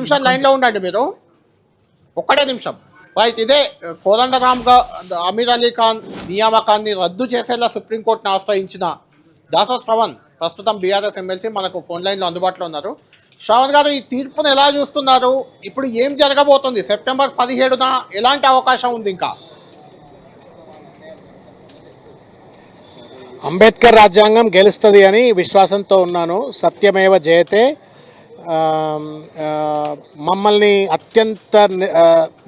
నిమిషాలు లైన్లో ఉండండి మీరు. ఒక్కటే నిమిషం. రైట్ ఇదే కోదండరామ్ అమీర్ అలీ ఖాన్ నియామకాన్ని రద్దు చేసేలా సుప్రీంకోర్టును ఆశ్రయించిన దాస శ్రవణ్ ప్రస్తుతం బీఆర్ఎస్ ఎమ్మెల్సీ మనకు ఫోన్ లైన్లో అందుబాటులో ఉన్నారు. శ్రవణ్ గారు ఈ తీర్పును ఎలా చూస్తున్నారు? ఇప్పుడు ఏం జరగబోతుంది? సెప్టెంబర్ పదిహేడున ఎలాంటి అవకాశం ఉంది ఇంకా? అంబేద్కర్ రాజ్యాంగం గెలుస్తుంది అని విశ్వాసంతో ఉన్నాను. సత్యమేవ జయతే మమ్మల్ని అత్యంత ని-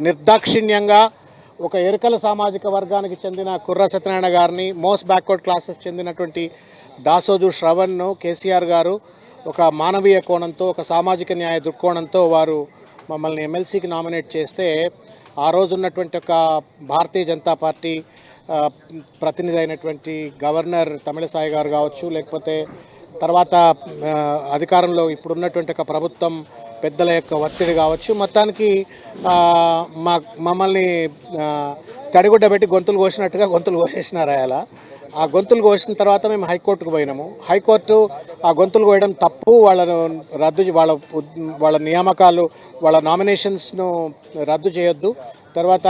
నిర్దాక్షిణ్యంగా ఒక ఎరుకల సామాజిక వర్గానికి చెందిన కుర్ర సత్యనారాయణ గారిని మోస్ట్ బ్యాక్వర్డ్ క్లాసెస్ చెందినటువంటి దాసోజు శ్రవణ్ను కేసీఆర్ గారు ఒక మానవీయ కోణంతో ఒక సామాజిక న్యాయ దృక్కోణంతో వారు మమ్మల్ని ఎమ్మెల్సీకి నామినేట్ చేస్తే ఆ రోజు ఉన్నటువంటి ఒక భారతీయ జనతా పార్టీ ప్రతినిధి అయినటువంటి గవర్నర్ తమిళసాయి గారు కావచ్చు లేకపోతే తర్వాత అధికారంలో ఇప్పుడున్నటువంటి ఒక ప్రభుత్వం పెద్దల యొక్క ఒత్తిడి కావచ్చు మొత్తానికి మా మమ్మల్ని తడిగుడ్డ పెట్టి గొంతులు కోసినట్టుగా గొంతులు కోసేసినారు అలా. ఆ గొంతులు కోసిన తర్వాత మేము హైకోర్టుకు పోయినాము. హైకోర్టు ఆ గొంతులు కోయడం తప్పు. వాళ్ళను రద్దు వాళ్ళ వాళ్ళ నియామకాలు వాళ్ళ నామినేషన్స్ను రద్దు చేయొద్దు. తర్వాత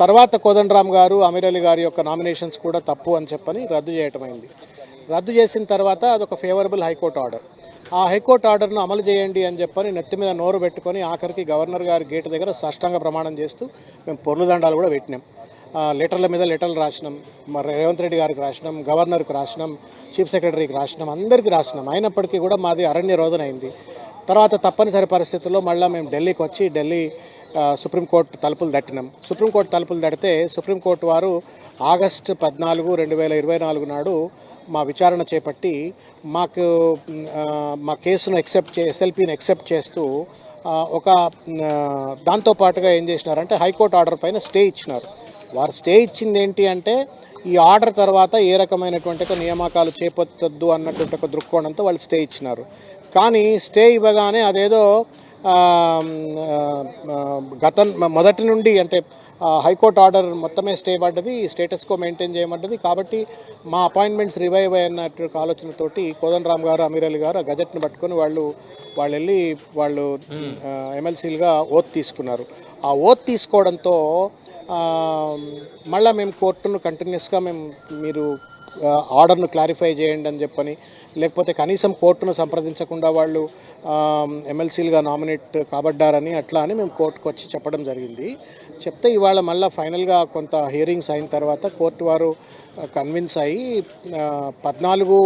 తర్వాత కోదండరామ్ గారు అమీరలి గారి యొక్క నామినేషన్స్ కూడా తప్పు అని చెప్పని రద్దు చేయటమైంది. రద్దు చేసిన తర్వాత అదొక ఫేవరబుల్ హైకోర్టు ఆర్డర్ ఆ హైకోర్టు ఆర్డర్ను అమలు చేయండి అని చెప్పని నెత్తి మీద నోరు పెట్టుకొని ఆఖరికి గవర్నర్ గారి గేటు దగ్గర స్పష్టంగా ప్రమాణం చేస్తూ మేము పొర్లు దండాలు కూడా పెట్టినాం. లెటర్ల మీద లెటర్లు రాసినాం మరి రేవంత్ రెడ్డి గారికి రాసినాం గవర్నర్కి రాసినాం చీఫ్ సెక్రటరీకి రాసినాం అందరికీ రాసినాం. అయినప్పటికీ కూడా మాది అరణ్య రోదన అయింది. తర్వాత తప్పనిసరి పరిస్థితుల్లో మళ్ళీ మేము ఢిల్లీకి వచ్చి ఢిల్లీ సుప్రీంకోర్టు తలుపులు దట్టినాం సుప్రీంకోర్టు తలుపులు దడితే సుప్రీంకోర్టు వారు ఆగస్టు పద్నాలుగు రెండు వేల ఇరవై నాలుగు నాడు మా విచారణ చేపట్టి మాకు మా కేసును ఎక్సెప్ట్ చే ఎస్ఎల్పిని ఎక్సెప్ట్ చేస్తూ ఒక దాంతోపాటుగా ఏం చేసినారంటే హైకోర్టు ఆర్డర్ పైన స్టే ఇచ్చినారు. వారు స్టే ఇచ్చింది ఏంటి అంటే ఈ ఆర్డర్ తర్వాత ఏ రకమైనటువంటి ఒక నియామకాలు చేపట్టద్దు అన్నటువంటి ఒక దృక్కోణంతో వాళ్ళు స్టే ఇచ్చినారు. కానీ స్టే ఇవ్వగానే అదేదో గతం మొదటి నుండి అంటే హైకోర్టు ఆర్డర్ మొత్తమే స్టే పడ్డది స్టేటస్కో మెయింటైన్ చేయమంటది కాబట్టి మా అపాయింట్మెంట్స్ రివైవ్ అన్నట్టు ఆలోచనతోటి కోదండరామ్ గారు అమీర్ అలీ గారు ఆ గజెట్ని పట్టుకొని వాళ్ళు వాళ్ళు వెళ్ళి వాళ్ళు ఎమ్మెల్సీలుగా ఓత్ తీసుకున్నారు. ఆ ఓత్ తీసుకోవడంతో మళ్ళా మేము కోర్టును కంటిన్యూస్గా మేము మీరు ఆర్డర్ను క్లారిఫై చేయండి అని చెప్పని లేకపోతే కనీసం కోర్టును సంప్రదించకుండా వాళ్ళు ఎమ్మెల్సీలుగా నామినేట్ కాబడ్డారని అట్లా అని మేము కోర్టుకు వచ్చి చెప్పడం జరిగింది. చెప్తే ఇవాళ మళ్ళీ ఫైనల్గా కొంత హియరింగ్స్ అయిన తర్వాత కోర్టు వారు కన్విన్స్ అయ్యి పద్నాలుగు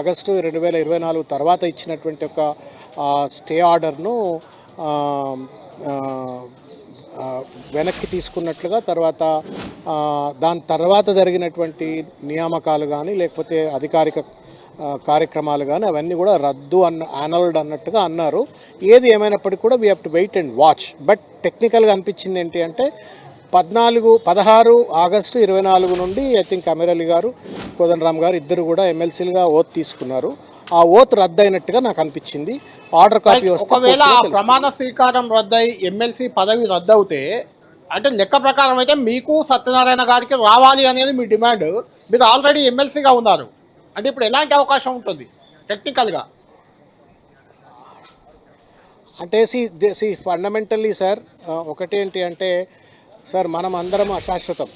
ఆగస్టు రెండు వేల ఇరవై నాలుగు తర్వాత ఇచ్చినటువంటి ఒక స్టే ఆర్డర్ను వెనక్కి తీసుకున్నట్లుగా తర్వాత దాని తర్వాత జరిగినటువంటి నియామకాలు కానీ లేకపోతే అధికారిక కార్యక్రమాలు కానీ అవన్నీ కూడా రద్దు అన్న యానల్డ్ అన్నట్టుగా అన్నారు. ఏది ఏమైనప్పటికీ కూడా we have to wait and watch but టెక్నికల్గా అనిపించింది ఏంటి అంటే పద్నాలుగు పదహారు ఆగస్టు ఇరవై నాలుగు నుండి ఐ థింక్ అమీర్ అలీ గారు కోదండరామ్ గారు ఇద్దరు కూడా ఎమ్మెల్సీలుగా ఓత్ తీసుకున్నారు. ఆ ఓత్ రద్దు అయినట్టుగా నాకు అనిపించింది. ఆర్డర్ కాపీ వస్తే ఒకవేళ. ప్రమాణ స్వీకారం రద్దయి ఎమ్మెల్సీ పదవి రద్దవుతే అంటే లెక్క ప్రకారం అయితే మీకు సత్యనారాయణ గారికి రావాలి అనేది మీ డిమాండ్. మీరు ఆల్రెడీ ఎమ్మెల్సీగా ఉన్నారు. అంటే ఇప్పుడు ఎలాంటి అవకాశం ఉంటుంది? టెక్నికల్గా అంటే సి సి ఫండమెంటల్లీ సార్ ఒకటేంటి అంటే సార్ మనం అందరం అశాశ్వతం.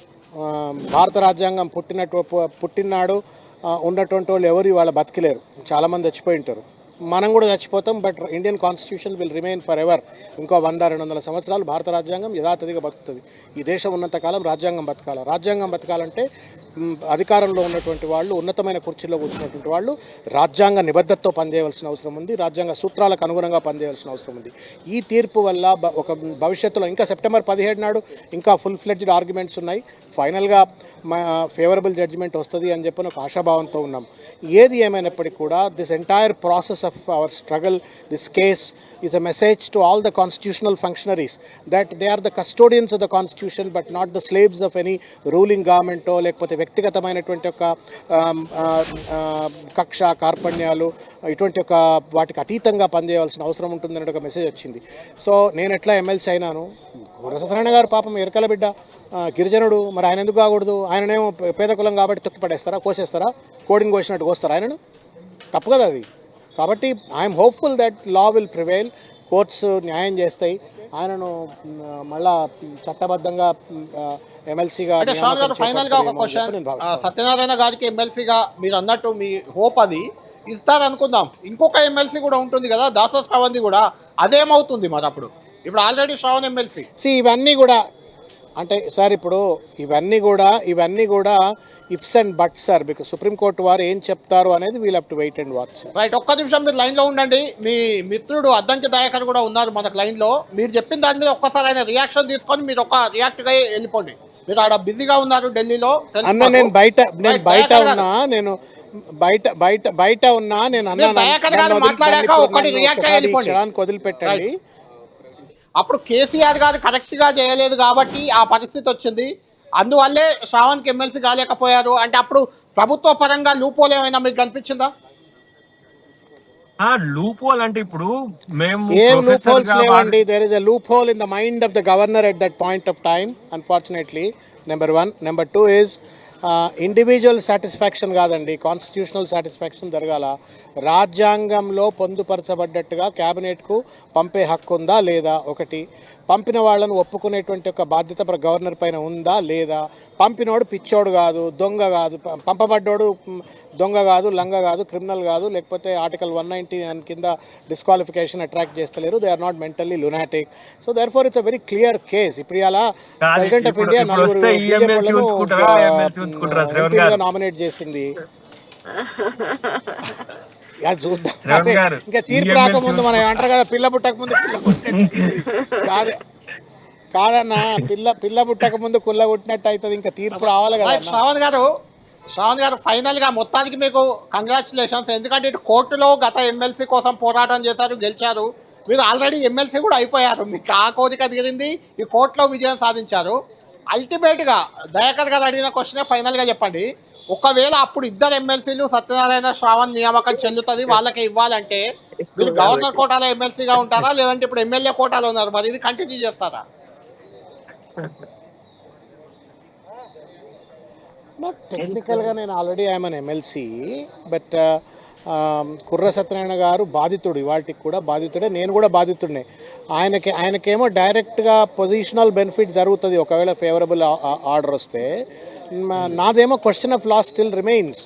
భారత రాజ్యాంగం పుట్టినట్టు పుట్టినాడు ఉన్నటువంటి వాళ్ళు ఎవరు ఇవాళ బతికిలేరు. చాలామంది చచ్చిపోయి ఉంటారు. మనం కూడా చచ్చిపోతాం but Indian constitution will remain for ever ఇంకో వంద రెండు వందల సంవత్సరాలు భారత రాజ్యాంగం యథాతథిగా బతుకుతుంది. ఈ దేశం ఉన్నంతకాలం రాజ్యాంగం బతకాలి. రాజ్యాంగం బతకాలంటే అధికారంలో ఉన్నటువంటి వాళ్ళు ఉన్నతమైన కుర్చీలో కూర్చున్నటువంటి వాళ్ళు రాజ్యాంగ నిబద్ధతతో పనిచేయవలసిన అవసరం ఉంది. రాజ్యాంగ సూత్రాలకు అనుగుణంగా పనిచేయవలసిన అవసరం ఉంది. ఈ తీర్పు వల్ల బ- ఒక భవిష్యత్తులో ఇంకా సెప్టెంబర్ పదిహేడు నాడు ఇంకా ఫుల్ ఫ్లెడ్జ్డ్ ఆర్గ్యుమెంట్స్ ఉన్నాయి. ఫైనల్గా మా ఫేవరబుల్ జడ్జిమెంట్ వస్తుంది అని చెప్పి ఒక ఆశాభావంతో ఉన్నాం. ఏది ఏమైనప్పటికీ కూడా this entire process of our struggle this case is a message to all the constitutional functionaries that they are the custodians of the constitution but not the slaves of any ruling గవర్నమెంటో లేకపోతే వ్యక్తిగతమైనటువంటి ఒక కక్ష కార్పణ్యాలు ఇటువంటి ఒక వాటికి అతీతంగా పనిచేయవలసిన అవసరం ఉంటుందనే ఒక మెసేజ్ వచ్చింది. సో నేను ఎట్లా ఎమ్మెల్సీ అయినాను? గురసత్యనారాయణ గారు పాపం ఎరకల బిడ్డ. గిరిజనుడు మరి ఆయన ఎందుకు కాకూడదు? ఆయననేమో పేద కులం కాబట్టి తొక్కి పడేస్తారా కోసేస్తారా? కోడింగ్ కోసినట్టు కోస్తారా ఆయనను? తప్పు కదా అది. కాబట్టి I'm hopeful that law will prevail courts న్యాయం చేస్తాయి. ఆయనను మళ్ళా చట్టబద్ధంగా ఎమ్మెల్సీగా అంటే శ్రావణ్ గారు ఫైనల్గా ఒక క్వశ్చన్ సత్యనారాయణ గారికి ఎమ్మెల్సీగా మీరు అన్నట్టు మీ హోప్ అది. ఇస్తారనుకుందాం. ఇంకొక ఎమ్మెల్సీ కూడా ఉంటుంది కదా దాస కూడా. అదేమవుతుంది మరి అప్పుడు? ఇప్పుడు ఆల్రెడీ శ్రావణ్ ఎమ్మెల్సీ. సి ఇవన్నీ కూడా అంటే సార్ ఇప్పుడు ఇవన్నీ కూడా ఇవన్నీ కూడా ifs and buts sir because supreme court వారు ఏం చెప్తారు అనేది we'll to wait and watch sir. Right ఒక్క నిమిషం మీరు లైన్లో ఉండండి. మీ మిత్రుడు అద్దంకి దయాకర్ కూడా ఉన్నారు మనకు లైన్లో. మీరు చెప్పిన దాని మీద ఒక్కసారి ఆయన రియాక్షన్ తీసుకొని మీరు ఒక రియాక్ట్గా వెళ్ళిపోండి. మీరు ఆడ బిజీగా ఉన్నారు ఢిల్లీలో అన్న మాకు. నేను బయట నేను బయట. ఉన్నా నేను బయట బయట బయట ఉన్నా నేను అన్నా వదిలిపెట్టండి. అప్పుడు కేసీఆర్ గారు కరెక్ట్గా చేయలేదు కాబట్టి ఆ పరిస్థితి వచ్చింది. అందువల్లే శ్రావణ్కి ఎమ్మెల్సీ కాలేకపోయారు. అంటే అప్పుడు ప్రభుత్వ పరంగా లూపోలు ఏమైనా మీకు కనిపించిందా? ఆ లూప్ హోల్ అంటే ఇప్పుడు మేము ఏం లూప్ professor హోల్స్గా లేవండి. There is a loop hole in the mind of the governor at that point of time unfortunately number one number two is individual satisfaction కాదండి కాన్స్టిట్యూషనల్ సాటిస్ఫాక్షన్ జరగాల. రాజ్యాంగంలో పొందుపరచబడ్డట్టుగా క్యాబినెట్కు పంపే హక్కు ఉందా లేదా ఒకటి. పంపిన వాళ్ళను ఒప్పుకునేటువంటి ఒక బాధ్యత గవర్నర్ పైన ఉందా లేదా? పంపినోడు పిచ్చోడు కాదు దొంగ కాదు పంపబడ్డోడు దొంగ కాదు లంగ కాదు క్రిమినల్ కాదు లేకపోతే ఆర్టికల్ వన్ నైంటీ కింద డిస్క్వాలిఫికేషన్ అట్రాక్ట్ చేస్తలేరు. They are not mentally lunatic so therefore it's a very clear case ఇప్పుడు ఇలా కాదు, ప్రెసిడెంట్ ఆఫ్ ఇండియా నలుగురు గారు? నామినేట్ చేసింది. యా చూద్దాం. ఇంకా తీర్పు రాకముందు మనం ఏమంటారు కదా పిల్ల పుట్టక ముందు పిల్ల కాదు. కాదన్నా పిల్ల పిల్ల పుట్టక ముందు కుల్ల పుట్టినట్టు అవుతుంది ఇంకా తీర్పు రావాలి కదా శ్రావణ్ గారు శ్రావణ్ గారు ఫైనల్గా మొత్తానికి మీకు కంగ్రాచులేషన్స్ ఎందుకంటే ఇటు కోర్టులో గత ఎమ్మెల్సీ కోసం పోరాటం చేశారు గెలిచారు. మీరు ఆల్రెడీ ఎమ్మెల్సీ కూడా అయిపోయారు. మీకు ఆ కోరిక తీరింది ఈ కోర్టులో విజయం సాధించారు. అల్టిమేట్గా దయాకర్ గారు అడిగిన క్వశ్చనే ఫైనల్గా చెప్పండి. ఒకవేళ అప్పుడు ఇద్దరు ఎమ్మెల్సీలు సత్యనారాయణ శ్రావణ్ నియామకం చెల్లుతుంది వాళ్ళకి ఇవ్వాలంటే మీరు గవర్నర్ కోటాలో ఎమ్మెల్సీగా ఉంటారా లేదంటే ఇప్పుడు ఎమ్మెల్యే కోటాలో ఉన్నారు? మరి ఇది కంటిన్యూ చేస్తారా? టెక్నికల్గా నేను ఆల్రెడీ ఐఎమ్ ఎమ్మెల్సీ బట్ కుర్ర సత్యనారాయణ గారు బాధితుడు ఇవాటికి కూడా బాధితుడే నేను కూడా బాధితుడినే. ఆయనకి ఆయనకేమో డైరెక్ట్గా పొజిషనల్ బెనిఫిట్ జరుగుతుంది ఒకవేళ ఫేవరబుల్ ఆర్డర్ వస్తే. నాదేమో question of law still remains.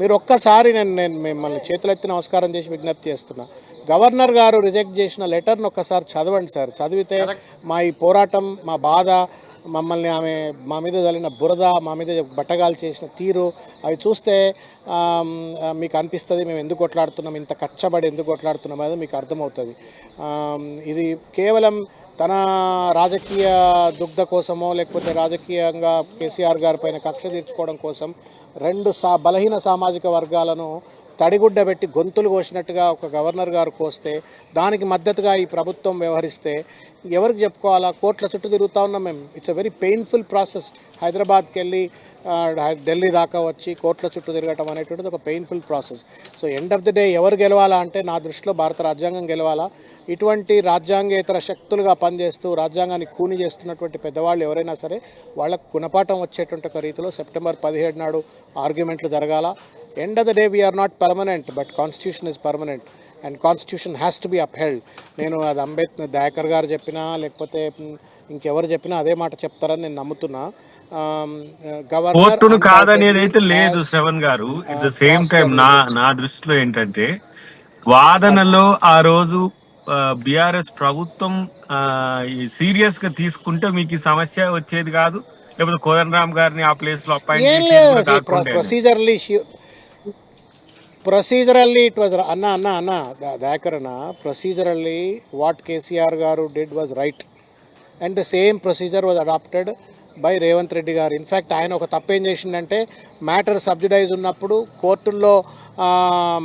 మీరు ఒక్కసారి నేను నేను మిమ్మల్ని చేతులెత్తి నమస్కారం చేసి విజ్ఞప్తి చేస్తున్నా. గవర్నర్ గారు రిజెక్ట్ చేసిన లెటర్ను ఒక్కసారి చదవండి సార్. చదివితే మా ఈ పోరాటం మా బాధ మమ్మల్ని ఆమె మా మీద జరిగిన బురద మా మీద బట్టగాలు చేసిన తీరు అవి చూస్తే మీకు అనిపిస్తుంది మేము ఎందుకు కొట్లాడుతున్నాం ఇంత కచ్చబడి ఎందుకు కొట్లాడుతున్నాం అనేది మీకు అర్థమవుతుంది. ఇది కేవలం తన రాజకీయ దుగ్ధ కోసమో లేకపోతే రాజకీయంగా కేసీఆర్ గారి పైన కక్ష తీర్చుకోవడం కోసం రెండు సా బలహీన సామాజిక వర్గాలను తడిగుడ్డ పెట్టి గొంతులు కోసినట్టుగా ఒక గవర్నర్ గారు కోస్తే దానికి మద్దతుగా ఈ ప్రభుత్వం వ్యవహరిస్తే ఎవరికి చెప్పుకోవాలా? కోట్ల చుట్టూ తిరుగుతూ ఉన్నాం మేము. It's a very painful process హైదరాబాద్కి వెళ్ళి ఢిల్లీ దాకా వచ్చి కోట్ల చుట్టూ తిరగటం అనేటువంటిది ఒక painful process so end of the day ఎవరు గెలవాలా అంటే నా దృష్టిలో భారత రాజ్యాంగం గెలవాలా? ఇటువంటి రాజ్యాంగేతర శక్తులుగా పనిచేస్తూ రాజ్యాంగాన్ని కూని చేస్తున్నటువంటి పెద్దవాళ్ళు ఎవరైనా సరే వాళ్ళకు గుణపాఠం వచ్చేటువంటి ఒక రీతిలో సెప్టెంబర్ పదిహేడు నాడు ఆర్గ్యుమెంట్లు జరగాల? End of the day we are not permanent but constitution is permanent and constitution has to be upheld నేను అది అంబేద్కర్ దయాకర్ గారు చెప్పినా లేకపోతే ఇంకెవరు చెప్పినా అదే మాట చెప్తారని నేను నమ్ముతున్నా. గవర్నర్ కోర్టును కాదనేది అయితే లేదు శ్రవణ్ గారు. ఇట్ ద సేమ్ టైం నా నా దృష్టిలో ఏంటంటే వాదనలో ఆ రోజు బిఆర్ఎస్ ప్రభుత్వం సీరియస్గా తీసుకుంటే మీకు ఈ సమస్య వచ్చేది కాదు. లేకపోతే కోదండరామ్ గారిని ఆ ప్లేస్లో. ప్రొసీజర్లీ ప్రొసీజరల్లీ ఇట్ వాజ్ అన్న అన్న అన్న అన్న procedurally what KCR garu did was right. And the same procedure was adopted by Revanth Reddy garu. In fact ఆయన ఒక తప్పేం చేసిండంటే మ్యాటర్ సబ్సిడైజ్ ఉన్నప్పుడు కోర్టుల్లో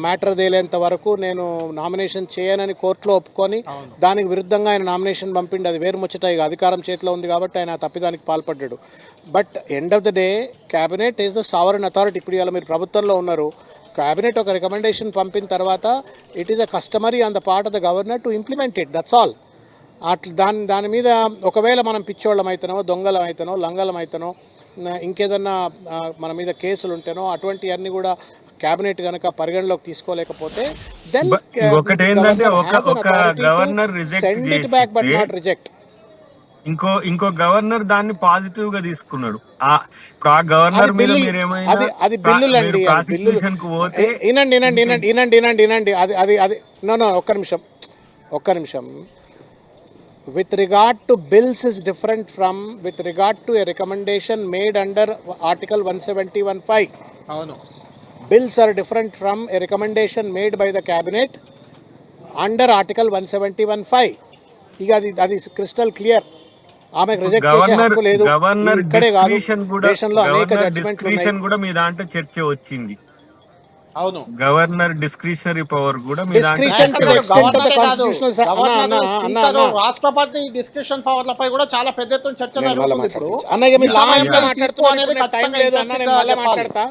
మ్యాటర్ తేలేంత వరకు నేను నామినేషన్ చేయనని కోర్టులో ఒప్పుకొని దానికి విరుద్ధంగా ఆయన నామినేషన్ పంపిండి. అది వేరు ముచ్చట ఇక అధికారం చేతిలో ఉంది కాబట్టి ఆయన తప్పిదానికి పాల్పడ్డాడు. But end of the day cabinet is the sovereign authority ఇప్పుడు ఇవాళ మీరు ప్రభుత్వంలో ఉన్నారు. క్యాబినెట్ ఒక రికమెండేషన్ పంపిన తర్వాత it is a customary on the part of the governor to implement it that's all అట్లా దాని దాని మీద ఒకవేళ మనం పిచ్చోళ్ళం అయితేనో దొంగలం అయితేనో లంగలం అయితేనో ఇంకేదన్నా మన మీద కేసులు ఉంటేనో అటువంటివన్నీ కూడా క్యాబినెట్ కనుక పరిగణలోకి తీసుకోలేకపోతే then send it back but not reject ఇంకో ఇంకో గవర్నర్ దాన్ని పాజిటివ్గా తీసుకున్నాడు. ఆ ఇప్పుడు ఆ గవర్నర్ అది మీద అది అది బిల్లులు. అండి బిల్లులు వినండి వినండి వినండి వినండి వినండి వినండి అది అది అది నో నో ఒక్క నిమిషం. ఒక్క నిమిషం. With regard to bills is different from with regard to a recommendation made under article one seventy one five అవును. Bills are different from a recommendation made by the cabinet under article one seventy one five ఇక అది అది crystal clear ఆమెకు reject చేసే governor హక్కు లేదు. Governor ఇక్కడే కాదు. డిస్క్రిషన్ కూడా దేశంలో అనేక గవర్నర్ జడ్జిమెంట్లు ఉన్నాయి. డిస్క్రిషన్ కూడా మీ దాంట్లో చర్చ వచ్చింది. అవును గవర్నర్ డిస్క్రిషనరీ పవర్ కూడా మీ దాంట్లో Discretion to the వచ్చింది. extent of the గవర్నరే కాదు. constitutional sa- అన్న, గవర్నరు, అన్న, అన్న, స్పీకరు, అన్న. రాష్ట్రపతి డిస్కషన్ పవర్లపై కూడా చాలా పెద్ద ఎత్తున చర్చ నేను మళ్ళీ జరుగుతుంది ఇప్పుడు మాట్లాడతా. అన్నయ్య మీరు ఈ లాంగ్ సమయంలో గా ఈ తీర్పు అనేది టైం ఖచ్చితంగా లేదు అన్న నేను interesting గా మళ్ళీ చెప్పాలి. మాట్లాడతా